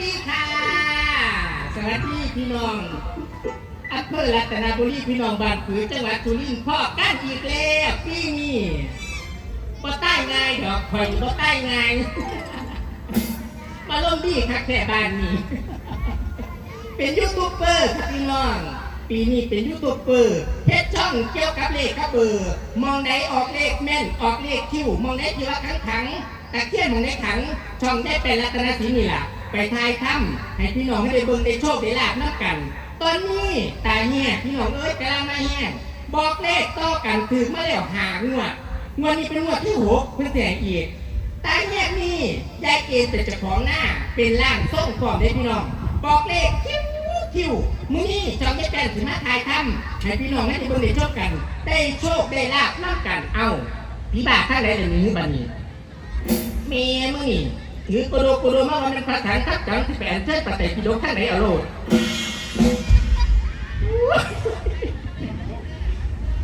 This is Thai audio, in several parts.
ดีค่ะ สวัสดีพี่น้องอำเภอรัตนบุรีพี่น้องบ้านผือจังหวัดสุรินทร์พ่อกันอีกแล้วพี่นี่บ่ใต้ง่ายดอกข่อยบ่ใต้ง่ายมาลงดีคักแค่บ้านนี้ เป็นยูทูบเบอร์พี่น้อง ปีนี้เป็นยูทูบเบอร์เพชรช่องเกี่ยวกับเลขครับเบอร์มองไหนออกเลขแม่นออกเลขคิวมองไหนที่ว่าขังขังๆตะเคียนมองไหนขังช่องได้เป็นรัตนศิลป์นี่แหละ ไปทายถ้ำให้พี่น้องให้ได้เบิ่งได้โชคได้ลาบนับกัน ตอนนี้ตาเนี่ยพี่น้องเอ้ยกำลังมาแห้งบอกเลขต่อกันถือมาแล้วหางวดงวดนี้เป็นงวดที่หกเพื่อแต่อีกตายแยนี่ยายเกณฑ์แต่เจ้าของหน้า เป็นร่างส้มกล่อมได้พี่น้อง บอกเลขคิวคิวมือนี้จอมได้แก่นสิมาทายทำให้พี่น้องให้ได้เบิ่งได้โชคกัน ได้โชคได้ลาบน้ำกันเอ้าพี่บาท่านไหนเดี๋ยวนี้บัดนี้เมย์มือนี่ ถือโกโดโกโดมาวันเป็นพระฐานทับจังที่แปลนเชิญปัจจัยกิโลท่านไหนเอาโลด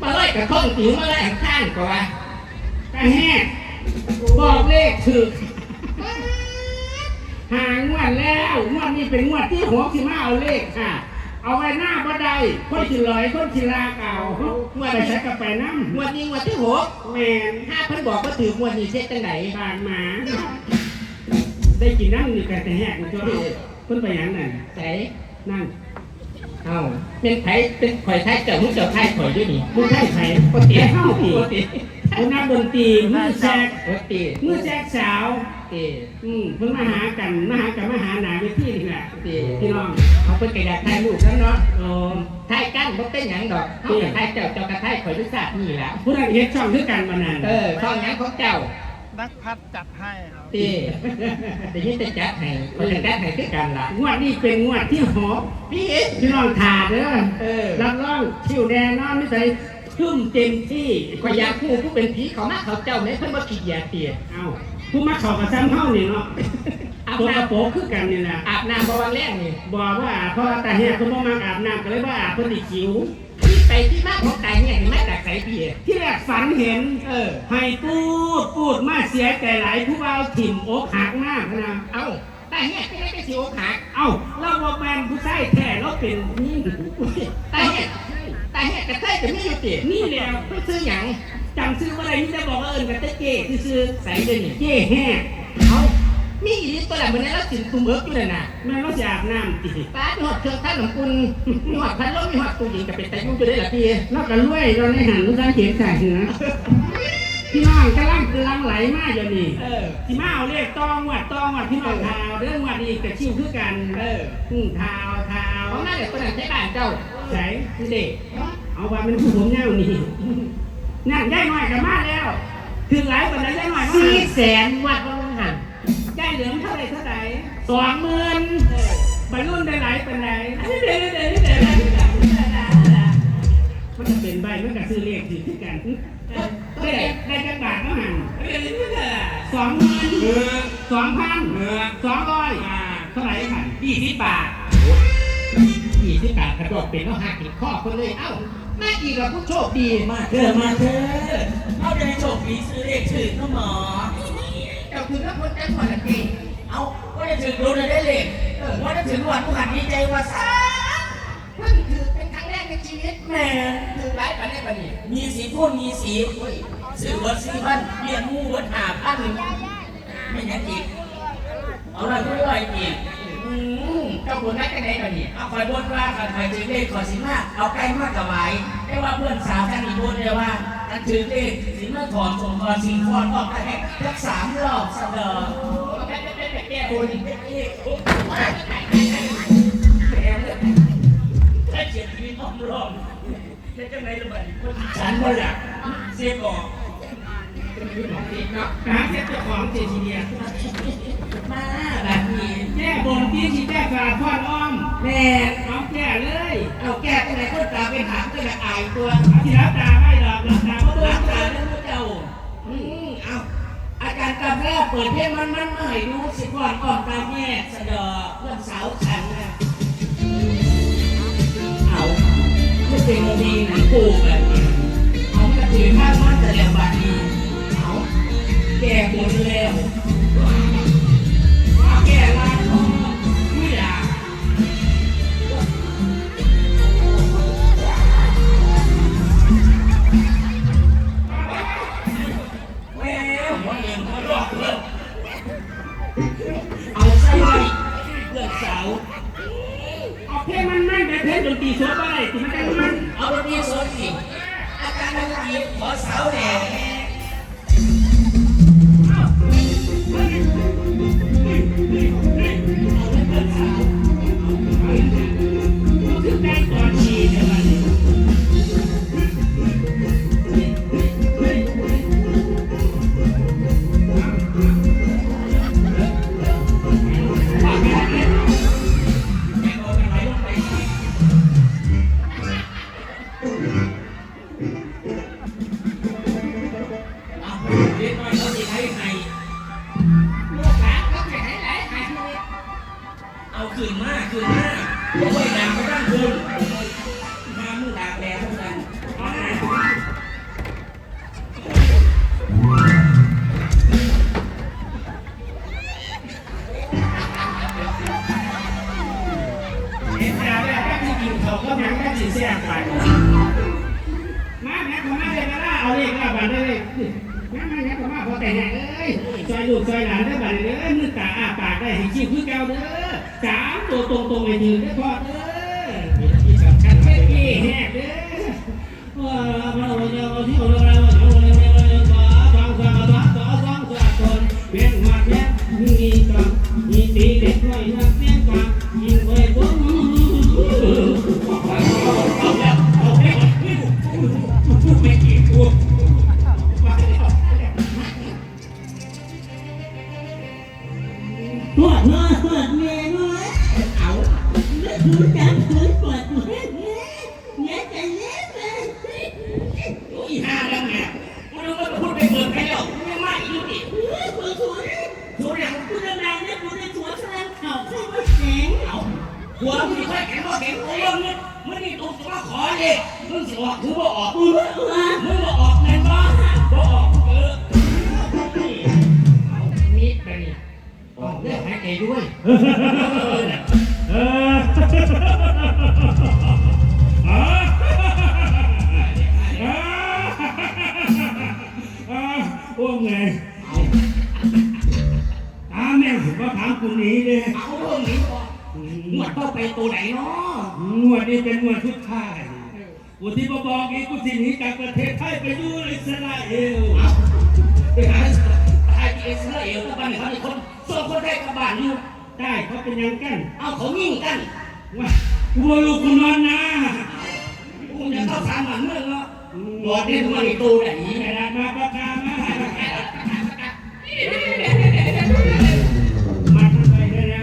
มาไล่กระท่องติ๋วมาไล่ข้างกว่ากระแหกบอกเลขถึกหางวดแล้วงวดนี้เป็นงวดที่หกสิมาเอาเลขค่ะ เอาไว้หน้าบ่ได้คนสิลอยคนสิลากเอางวดไปใช้กระไปน้งวดนี้งวดที่หกำแมนถ้าเพิ่นบอกว่าถืองวดนี้เช็ดจังไหนบานหมา ได้กินน้ำนี่กระแหกมันก็เพิ่นไปหยังนั่นใส่นั่นเอ้าเป็นไผเป็นข่อยไทยเจ้ามึงเจ้าไทยข่อยด้วยนี่ผู้ไทยไทยปกติเข้าปตีกติผู้นักดนตรีมือแซกปกติมือแซกสาวตีอืมเพิ่นมาหากันมาหากันมาหาหนาเวทีนี่แหละตีพี่น้องเขาเพิ่นก็อยากถ่ายรูปแล้วเนาะโอ้ถ่ายกันบ่เป็นหยังดอกเฮาก็ถ่ายเจ้าเจ้าก็ถ่ายข่อยด้วยซาดนี่แหละผู้นั้นเฮ็ดช่องคือกันมานานเออช่องหยังของเจ้า นักพัดจัดให้ครับตีแต่นี่จะจัดให้ข่อยจะจัดให้คือกันล่ะงวดนี้เป็นงวดที่หกพี่พี่น้องถาเด้อเออรับรองคิวแน่นอนไม่ใส่ทุ่มเต็มที่ข่อยอยากฮู้ผู้เป็นผีเขามาเขาเจ้าแม่เพิ่นบ่ขี้เกียจเตียเอ้าผู้มาเข้ากับซ้ำเฮานี่เนาะอาบตัวกระน้ำโปรงคือกันนี่แหละอาบน้ำบ่วางแรงนี่บอกว่าเพราะว่าตาเฮียเพิ่นบ่มาอาบน้ำก็เลยบ่อาบเพิ่นสิคิวที่ ไปที่มาของตายเนี่ยมาจากไสพี่ที่แรกฝันเห็น เออให้พูดพูดมาเสียใจหลายผู้เอาถิ่มอกหักมากนะเอ้าตายเนี่ยไม่ได้ไปสิโอขาเอ้าเราบ่แมนผู้ชายแท้เราเป็นนี่ตายเนี่ยตายเนี่ยกระเทยจะไม่อยู่ตินี่แหละเพิ่นซื้อหยังจำชื่อว่าอะไรนี่จะบอกว่าเอิญกับเจ๊เจ๊ซื้อใส่เด้อนี่ๆเจ๊แห่เอ้า มีอีหลีตัวละมื้อนั้นเราสินตุ่มเอิบอยู่นั่นน่ะแม่เราจะอาบน้ำตีป้าหนวดเครื่องท่านของคุณมีหอดพัดลมมีหอดตู้เย็นก็เป็นตายุ่งอยู่ได้ล่ะพี่เราก็รวยเราในหันรู้สังเกตค่ะเหนือพี่น้องกำลังกำลังไหลมากอยู่นี่เออที่มาเอาเลขตองวัดตองวัดพี่น้องทาวเรื่องวัดอีกกับชิวคือกัน เอออืมทาวทาวเอามาเดี๋ยวคนนั้นใช้บ้านเจ้าใส่คือเด็กเอาว่าเป็นผู้ผมเงานี่นั่นได้หน่อยกับมาแล้วถึงหลายปันได้หน่อยมาสี่แสนวัดว่ามึงหันได้ สองหมื่นบรรลุนได้หลายปันไดเดี๋ยวเดี๋ยวเดี๋ยวเดี๋ยวมันจะเป็นใบมันก็ซื้อเลขถือกันได้ได้จักบาทเท่าหันสองหมื่นสองพันสองร้อยเท่าไหร่ค่ะยี่สิบบาทยี่สิบบาทกระโดดเป็นแล้วหักอีกข้อคนเลยเอ้ามาอีกแล้วผู้โชคดีมาเถอะมาเถอะเอาได้โชคดีซื้อเลขถึงนะหมอเจ้าคือนักพจน์แจ้งวันละทีเอาว่า จะถึงรู้ได้เลขเออว่าจะถึงวันผู้หันดีใจว่าซาเพิ่งถือเป็นครั้งแรกในชีวิตแม่ถือหลายปันได้ปันนี้มีสีพูดมีสีซื้อวัดสี่พันเรียนมู่วัดหาพันไม่ยังอีกเอาอะไรก็ได้อีกอืมเจ้าบุญนักกันได้ปันนี้เอาคอยบนว่ากันคอยถึงเลขขอสิมาเอาใกล้มากกับไหวได้ว่าเพื่อนสาวท่านอีกบนเลยว่าถ้าถึงเลขสิมาถอนส่งคอสิงคอนออกไปให้ทักสามรอบเสนอ แม่แม่แม่แก้บุญถ้าเขียนชีวิตของรอบได้จังไรระบาดฉันก็อยากเสียบอกเป็นชีวิตของจริงเนาะหาเซ็ตเจ้าของเจทีเดียมาแบบนี้แก้บนที่ที่แก้ฝาทอดอ้อมแม่เอาแก้เลย เอาแก้ตรงไหนคนตาไปถามก็จะอายตัวเอาที่รับตาไม่หร การกำเริบเปิดเพลงมันมันมาให้ดูสิก่อนก่อนตาแม่สะดอเพื่อนสาวฉันนะเอาไม่เป็นดีหนังปูแบบนี้เอากระถือข้างมันจะเรียบาดีเอาแก่หมดแล้ว บัตรเลยแม่แม่ขอมาพอแต่งงานเอ้ยซอยลูกซอยหลานได้บัตรเลยเอ้ยมือตาอาปากได้ให้ชิวคือเก่าเด้อสามตัวตรงตรงเลยยืนได้พอเด้อมีที่สำคัญไม่ไม่กี่แหกเด้อว่าเระองค์จะมาที่องค์เราเรา จักเคยปวดเมียเมียเมียจะเล็บเลยโอ้ยห้าแล้วไงกูนึกว่าพูดไปเปิดไปแล้วไม่มาอีกดิปวดหัวทุเรียนกูจะแรงเนี่ยกูจะหัวแสลงเข่าขึ้นมาแข็งเอาหัวมึงค่อยแข็งก็แข็งโอ้ยมึงมึงนี่ตุ๊กมาขอเลยมึงสิออกคือบ่ออกปวดหัวมึงบ่ออกแน่นบ่บ่ออกเออมีดไปนี่ออกเลือดหายใจด้วย อโอ้ไงตาแม่ผมว่าถามคุณนี้เลยเอาเรื่องนี้ก่อนหมวดต้องไปตัวไหนเนาะงวดนี้เป็นงวดสุดท้ายกูที่มาบอกอีกกูสิหนีจากประเทศไทยไปดูอิสราเอลไปหาไทยที่อิสราเอลทุกวันนี้เขามีคนส่งคนได้กลับบ้านอยู่ได้เขาเป็นยังกัน เอาเขายิงกันว่ากูว่าลูกคุณนอนนะกูจะเข้าสามหมันเมืองเนาะหมวดนี่มันมีตัวไหนไอ้ดามาปากกามา มาทำไมด้นะ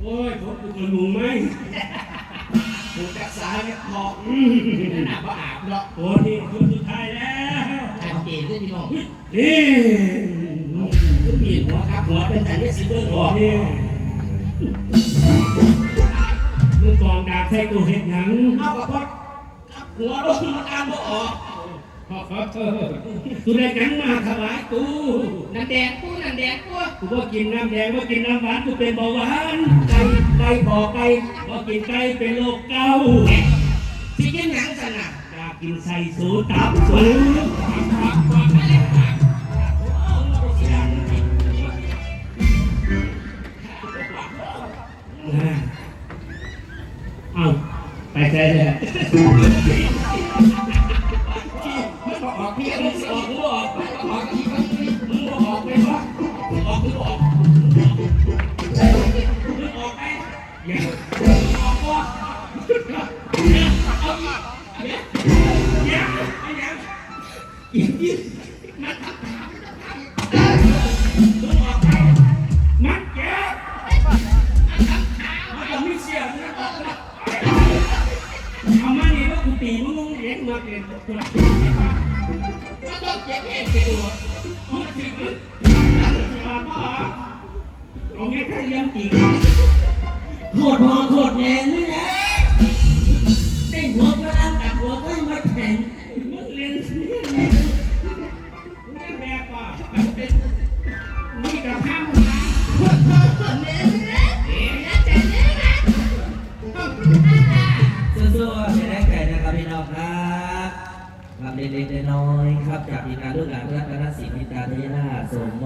โอ้ยผมกูจะลุงไหมถูกรักษาเนี่ยหอกอืมนั่นหนาบ่อาบเนาะโอ้นี่คนสุดท้ายแล้วชัดเจนด้วยพี่น้องนี่คือมีหัวครับหัวเป็นแต่เนี่ยสิเบอร์หัวนี่มึงกองดาบใส่กูเห็ดหยังเอากับพอกับหัวลงมันอ่านบ่ออก ขอขอเธอกูได้หยังมาถวายกูน้ำแดงกูน้ำแดงกูกูบ่กินน้ำแดงบ่กินน้ำหวานกูเป็นเบาหวานไก่ไก่บ่อไก่บ่กินไก่เป็นโรคเกาสิกินหยังสั่นน่ะอยากกินใส่สูตับสูเอาไปใช่เลย อย่ากินมึงออกไปมันแก่มักมีเสียมึงออกไปเอามานี่แล้วกูตีมึงมึงเองมาเป็นตัวก็ต้องเจ็บเองไปดูมึงถึงมาพ่อเอาแค่แค่เลี้ยงตีโคตรหัวโคตรแรงเลยนะได้หัวก็นั่งกับหัวก็มาแข็งมึงเลียง